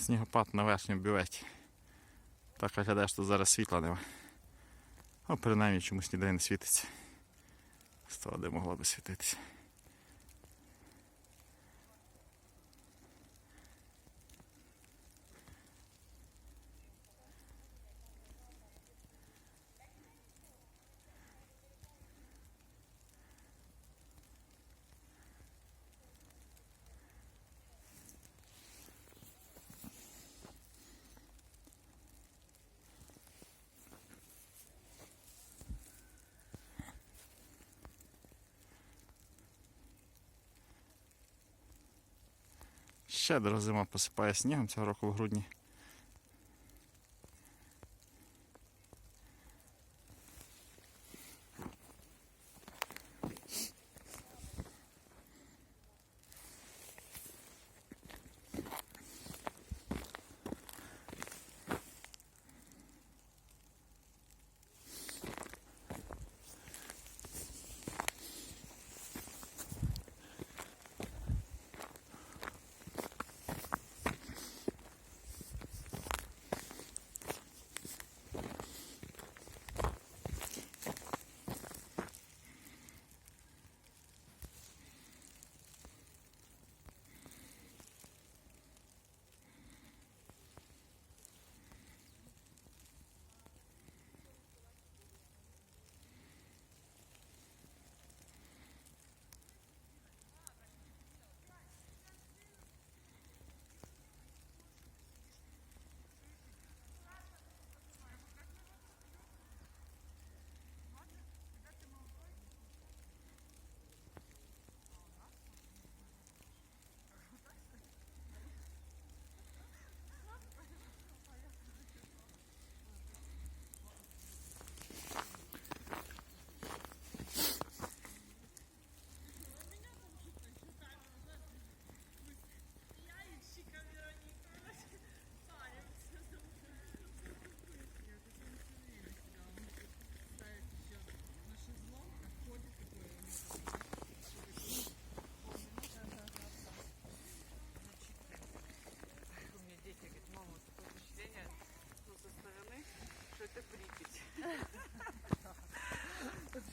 снігопад на верхньому бюветі. Так виглядає, що зараз світла нема. Ну, принаймні чомусь ніде не світиться. З того, де могло би світитися. Щедро зима посипає снігом цього року в грудні.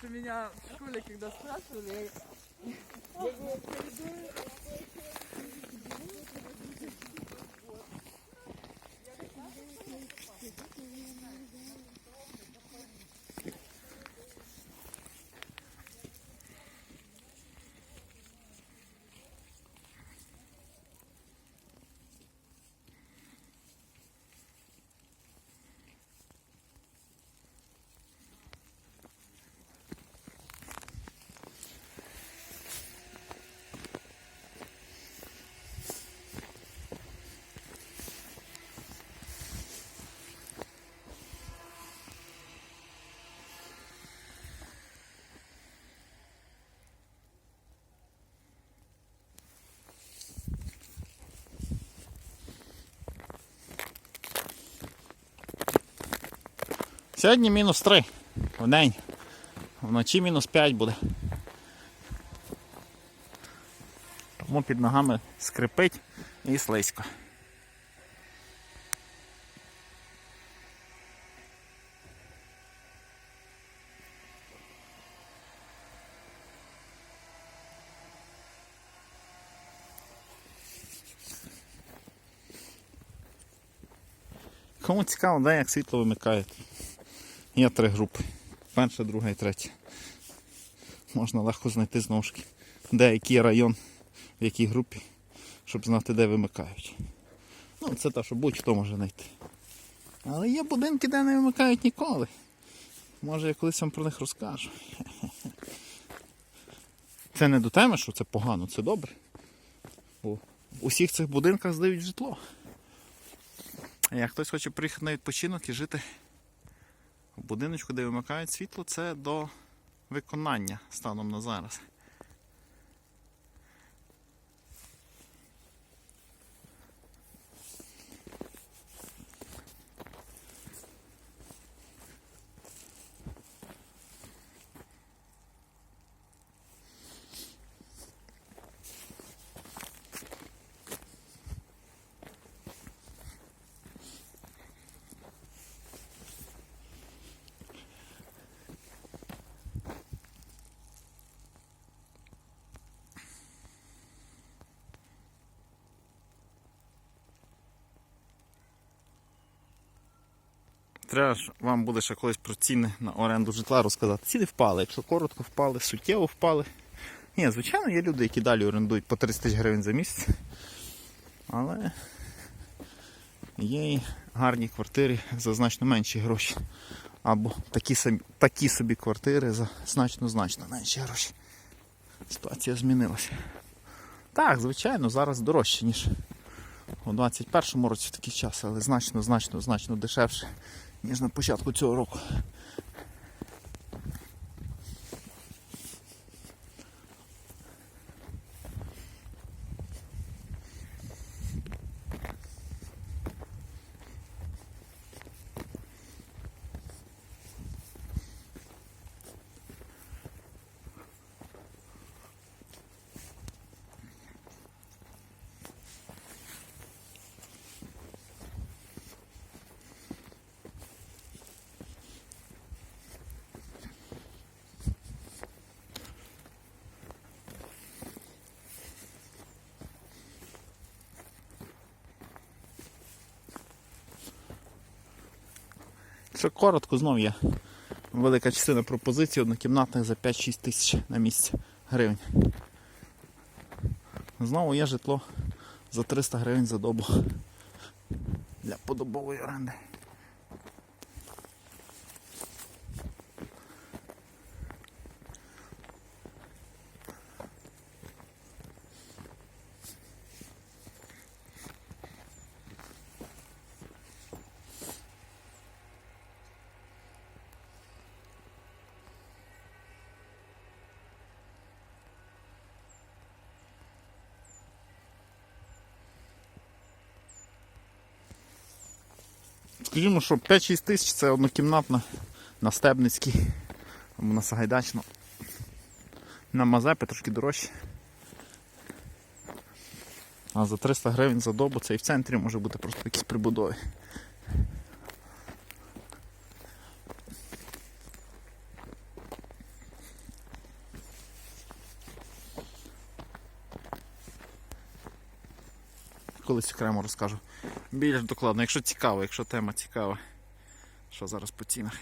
Меня в школе, когда спрашивали, я Сьогодні мінус 3 в день. Вночі мінус 5 буде. Тому під ногами скрипить і слизько. Кому цікаво, де як світло вимикають. Є три групи. Перша, друга і третя. Можна легко знайти знову ж де який район, в якій групі, щоб знати, де вимикають. Ну, це те, що будь-хто може знайти. Але є будинки, де не вимикають ніколи. Може я колись вам про них розкажу. Це не до теми, що це погано, це добре. В усіх цих будинках здають житло. Як хтось хоче приїхати на відпочинок і жити будиночку, де вимикають світло, це до виконання станом на зараз. Треба ж вам буде ще колись про ціни на оренду житла розказати. Ціни впали, якщо коротко впали, суттєво впали. Ні, звичайно, є люди, які далі орендують по 30 тисяч гривень за місяць. Але є і гарні квартири за значно менші гроші. Або такі собі, такі собі квартири за значно-значно менші гроші. Ситуація змінилася. Так, звичайно, зараз дорожче, ніж у 21-му році в такий час, але значно, значно, значно дешевше, ніж на початку цього року. Якщо коротко, знов є велика частина пропозицій однокімнатних за 5-6 тисяч на місяць гривень. Знову є житло за 300 гривень за добу для подобової оренди. Скажімо, що 5-6 тисяч це однокімнатна на Стебницькій або на Сагайдачну. На Мазепи трошки дорожче. А за 300 гривень за добу це і в центрі може бути просто якісь прибудови. Колись окремо розкажу. Більш докладно, якщо цікаво, якщо тема цікава, що зараз по цінах.